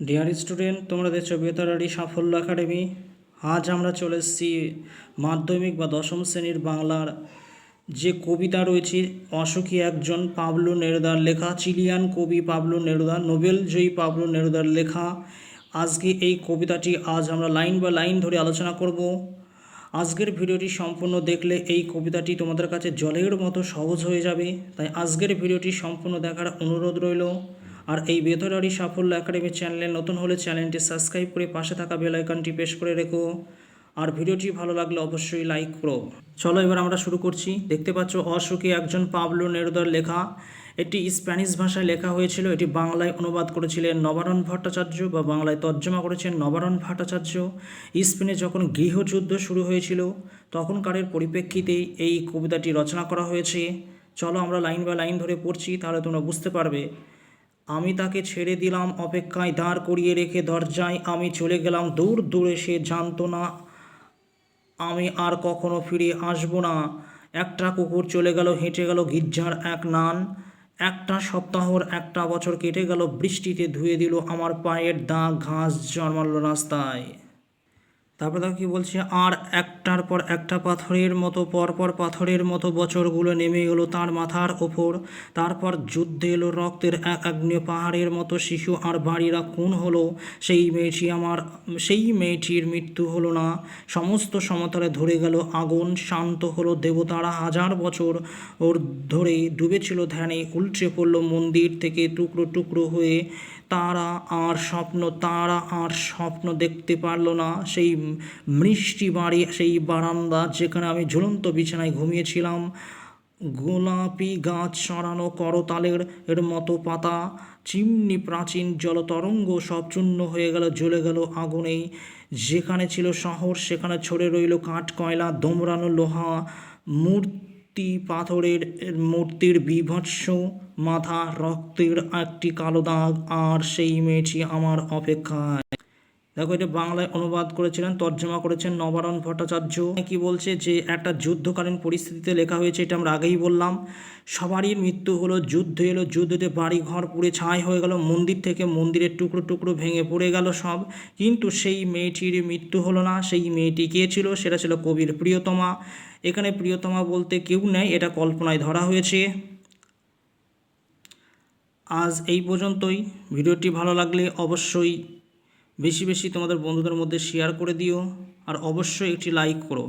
Dear student তোমরা দেখছ বেতারারি সাফল্য একাডেমি। আজ আমরা চলে এসেছি মাধ্যমিক বা দশম শ্রেণির বাংলার যে কবিতা রয়েছে অসুখী একজন পাবলো নেরুদার লেখা, চিলিয়ান কবি পাবলো নেরুদা নোবেল জয়ী পাবলো নেরুদার লেখা। আজকে এই কবিতাটি আজ আমরা লাইন বা লাইন ধরে আলোচনা করব। আজকের ভিডিওটি সম্পূর্ণ দেখলে এই কবিতাটি তোমাদের কাছে জলের মতো সহজ হয়ে যাবে। তাই আজকের ভিডিওটি সম্পূর্ণ দেখার অনুরোধ রইল। আর এই বেতরারি সাফল্য একাডেমি চ্যানেলে নতুন হলে চ্যানেলটি সাবস্ক্রাইব করে পাশে থাকা বেল আইকনটি প্রেস করে রেখো। আর ভিডিওটি ভালো লাগলে অবশ্যই লাইক করো। চলো এবার আমরা শুরু করছি। দেখতে পাচ্ছ অসুখী একজন পাবলো নেরুদার লেখা। এটি স্প্যানিশ ভাষায় লেখা হয়েছিল। এটি বাংলায় অনুবাদ করেছিলেন নবারণ ভট্টাচার্য বা বাংলায় তর্জমা করেছেন নবারণ ভট্টাচার্য। স্পেনে যখন গৃহযুদ্ধ শুরু হয়েছিল, তখনকারের পরিপ্রেক্ষিতেই এই কবিতাটি রচনা করা হয়েছে। চলো আমরা লাইন বাই লাইন ধরে পড়ছি, তাহলে তোমরা বুঝতে পারবে। আমি তাকে ছেড়ে দিলাম, অপেক্ষায় দাঁড় করিয়ে রেখে দরজায় আমি চলে গেলাম। দূর, দূরে সে জানতো না, আমি আর কখনো ফিরে আসব না। একটা কুকুর চলে গেল, হেঁটে গেল গির্জার এক নান। একটা সপ্তাহর একটা বছর কেটে গেল, বৃষ্টিতে ধুয়ে দিল আমার পায়ের দাগ, ঘাস জন্মালো রাস্তায়। তারপর দেখো কী বলছে, আর একটার পর একটা পাথরের মতো, পরপর পাথরের মতো বছরগুলো নেমে এলো তার মাথার ওপর। তারপর যুদ্ধে এলো রক্তের এক আগ্নেয় পাহাড়ের মতো শিশু, আর বাড়িরা খুন হলো। সেই মেয়েটি আমার, সেই মেয়েটির মৃত্যু হলো না। সমস্ত সমতলে ধরে গেল আগুন, শান্ত হলো দেবতারা হাজার বছর। ওর ধরে ডুবেছিল ধ্যানে, উল্টে পড়ল মন্দির থেকে টুকরো টুকরো হয়ে তারা আর স্বপ্ন, তারা আর স্বপ্ন দেখতে পারল না। সেই মিষ্টি বাড়ি, সেই বারান্দা যেখানে আমি ঝুলন্ত বিছানায় ঘুমিয়েছিলাম। গোলাপি গাছ সরানো করতালের এর মতো পাতা, চিমনি প্রাচীন জলতরঙ্গ সব চূর্ণ হয়ে গেল, জ্বলে গেল আগুনেই যেখানে ছিল শহর, সেখানে ছড়ে রইল কাঠ কয়লা দোমরানো লোহা, মূর্তি পাথরের মূর্তির বিভৎস মাথা রক্তের একটি কালো দাগ আর সেই মেয়েটি আমার অপেক্ষায়। দেখো, এটা বাংলায় অনুবাদ করেছিলেন, তর্জমা করেছেন নবারণ ভট্টাচার্য। কি বলছে যে, একটা যুদ্ধকালীন পরিস্থিতিতে লেখা হয়েছে, এটা আমরা আগেই বললাম। সবারই মৃত্যু হলো, যুদ্ধ এলো, যুদ্ধতে বাড়ি ঘর পুড়ে ছাই হয়ে গেল, মন্দির থেকে মন্দিরের টুকরো টুকরো ভেঙে পড়ে গেল সব। কিন্তু সেই মেয়েটির মৃত্যু হলো না, সেই মেয়েটি কে ছিল? সেটা ছিল কবির প্রিয়তমা। এখানে প্রিয়তমা বলতে কেউ নেই, এটা কল্পনায় ধরা হয়েছে। আজ এই পর্যন্তই। ভিডিওটি ভালো লাগলে অবশ্যই বেশি বেশি তোমাদের বন্ধুদের মধ্যে শেয়ার করে দিও আর অবশ্যই একটি লাইক করো।